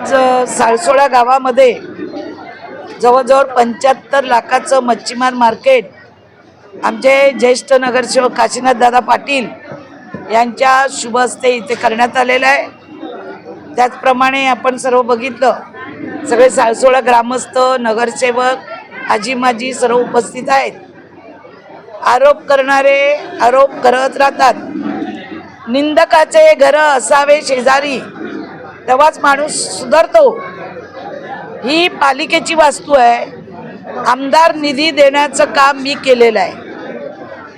आज साळसोळा गावामध्ये जवळजवळ पंच्याहत्तर लाखाचं मच्छीमार मार्केट आमचे ज्येष्ठ नगरसेवक काशीनाथ दादा पाटील यांच्या शुभ हस्ते इथे करण्यात आलेलं आहे. त्याचप्रमाणे आपण सर्व बघितलं सगळे साळसोळा ग्रामस्थ नगरसेवक आजी माजी सर्व उपस्थित आहेत. आरोप करणारे आरोप करत राहतात. निंदकाचे घर असावे शेजारी तेव्हाच माणूस सुधारतो. ही पालिकेची वास्तू आहे. आमदार निधी देण्याचं काम मी केलेलं आहे.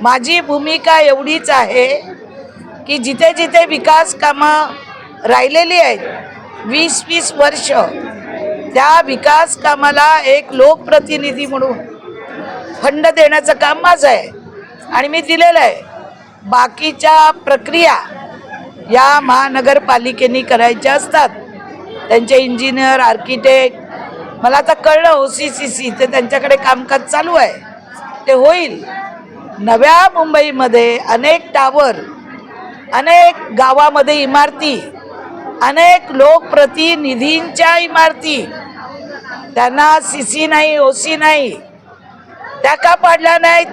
माझी भूमिका एवढीच आहे की जिथे जिथे विकास कामं राहिलेली आहेत वीस वीस वर्ष त्या विकास कामाला एक लोकप्रतिनिधी म्हणून फंड देण्याचं काम माझं आहे. आणि मी दिलेलं आहे. बाकीच्या प्रक्रिया या महानगरपालिकेने करायच्या असतात. त्यांचे इंजिनियर आर्किटेक्ट मला आता कळलं ओ सी सी सी ते त्यांच्याकडे कामकाज चालू आहे. ते होईल. नव्या मुंबईमध्ये अनेक टावर अनेक गावामध्ये इमारती अनेक लोकप्रतिनिधींच्या इमारती. त्यांना सी सी नाही ओ सी नाही. त्या का पाडल्या नाहीत?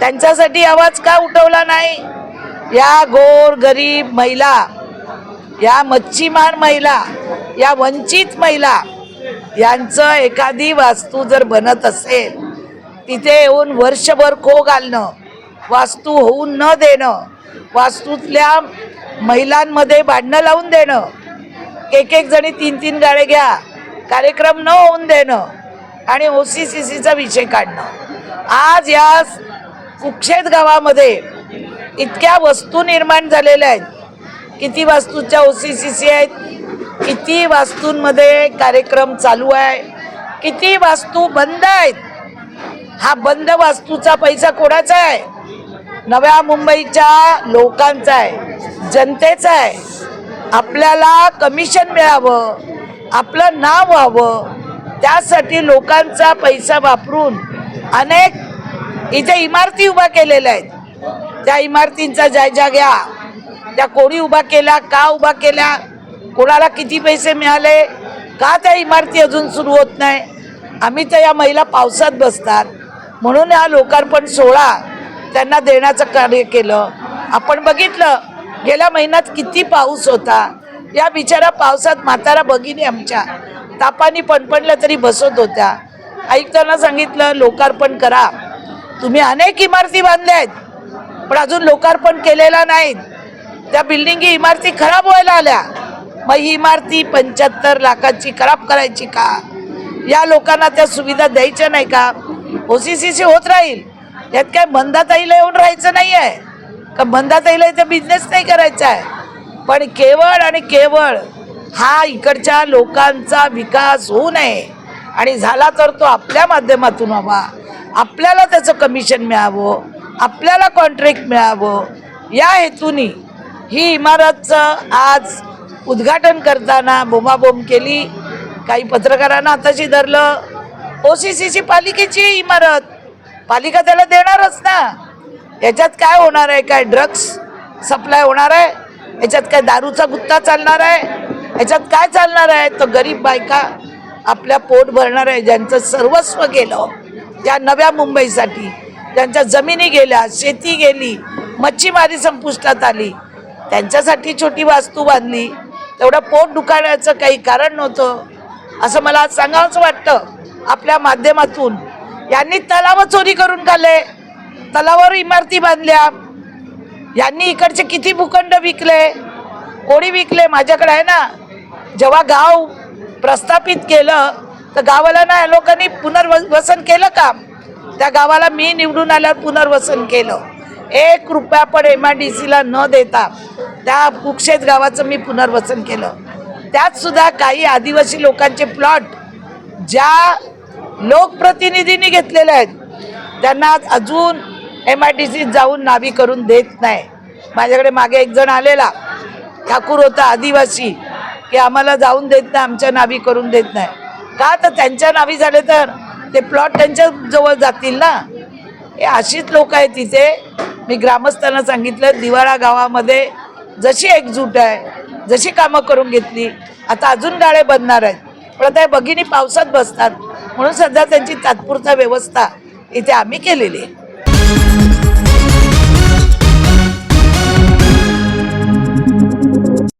त्यांच्यासाठी आवाज का उठवला नाही? या गोर गरीब महिला या मच्छीमार महिला या वंचित महिला यांचं एखादी वास्तू जर बनत असेल तिथे येऊन वर्षभर खो घालणं वास्तू होऊन न देणं वास्तूतल्या महिलांमध्ये भांडणं लावून देणं एक एक जणी तीन तीन गाळे घ्या कार्यक्रम न होऊन देणं आणि ओ सी सी सीचा विषय काढणं. आज या कुक्षेत गावामध्ये इतक्या वस्तू निर्माण झालेल्या आहेत. किती वास्तूच्या ओ सी सी सी आहेत. किती वास्तूंमध्ये कार्यक्रम चालू आहे. किती वास्तू बंद आहेत. हा बंद वास्तूचा पैसा कोणाचा आहे? नव्या मुंबईच्या लोकांचा आहे. जनतेचा आहे. आपल्याला कमिशन मिळावं. आपलं नाव व्हावं. त्यासाठी लोकांचा पैसा वापरून अनेक इथे इमारती उभा केलेल्या आहेत. त्या इमारतींचा जायजा घ्या त्या कोणी उभा केल्या का उभा केल्या कोणाला किती पैसे मिळाले का त्या इमारती अजून सुरू होत नाही? आम्ही तर या महिला पावसात बसतात म्हणून हा लोकार्पण सोहळा त्यांना देण्याचं कार्य केलं. आपण बघितलं गेल्या महिन्यात किती पाऊस होता. या बिचारा पावसात म्हातारा भगिनी आमच्या तापानी पणपणल्या तरी बसत होत्या. ऐकताना सांगितलं लोकार्पण करा. तुम्ही अनेक इमारती बांधल्या आहेत पण अजून लोकार्पण केलेला नाहीत. त्या बिल्डिंगी इमारती खराब व्हायला आल्या. मग ही इमारती पंच्याहत्तर लाखाची खराब करायची का? या लोकांना त्या सुविधा द्यायच्या नाही का? ओ सी सी सी होत राहील. यात काय मंदाताईला येऊन राहायचं नाही आहे का मंदाताईला इथे बिझनेस नाही करायचा आहे? पण केवळ आणि केवळ हा इकडच्या लोकांचा विकास होऊ नये. आणि झाला तर तो आपल्या माध्यमातून व्हावा. आपल्याला त्याचं कमिशन मिळावं. आपल्याला कॉन्ट्रॅक्ट मिळावं. या हेतूनी ही इमारतचं आज उद्घाटन करताना बोमाबोम केली. काही पत्रकारांना आताशी धरलं. ओ सी सी सी पालिकेची इमारत. पालिका त्याला देणारच ना. याच्यात काय होणार आहे? काय ड्रग्स सप्लाय होणार आहे? याच्यात काय दारूचा गुत्ता चालणार आहे? याच्यात काय चालणार आहे? तर गरीब बायका आपल्या पोट भरणार आहे. ज्यांचं सर्वस्व गेलं त्या नव्या मुंबईसाठी. ज्यांच्या जमिनी गेल्या शेती गेली मच्छीमारी संपुष्टात आली त्यांच्यासाठी छोटी वास्तू बांधली तेवढं पोट दुखाण्याचं काही कारण नव्हतं. असं मला सांगावंच वाटतं. आपल्या माध्यमातून यांनी तलाव चोरी करून खाल्ले तलावावर इमारती बांधल्या यांनी इकडचे किती भूखंड विकले कोणी विकले माझ्याकडे आहे ना. जेव्हा गाव प्रस्थापित केलं तर गावाला ना या लोकांनी पुनर्वसन केलं काम. त्या गावाला मी निवडून आल्यावर पुनर्वसन केलं. एक रुपया पण एम आय डी सीला न देता त्या कुक्षेत गावाचं मी पुनर्वसन केलं. त्यात सुद्धा काही आदिवासी लोकांचे प्लॉट ज्या लोकप्रतिनिधींनी घेतलेले आहेत त्यांना अजून एम आय डी सीत जाऊन नावी करून देत नाही. माझ्याकडे मागे एक जण आलेला ठाकूर होता आदिवासी की आम्हाला जाऊन देत नाही आमच्या नावी करून देत नाही. का तर त्यांच्या नावी झाले तर? ते प्लॉट त्यांच्या जवळ जातील ना? हे अशीच लोक आहेत तिथे. मी ग्रामस्थांना सांगितलं दिवाळा गावामध्ये जशी एकजूट आहे जशी कामं करून घेतली आता अजून गाळे बनणार आहेत. पण आता भगिनी पावसात बसतात. म्हणून सध्या त्यांची तात्पुरता व्यवस्था इथे आम्ही केलेली आहे.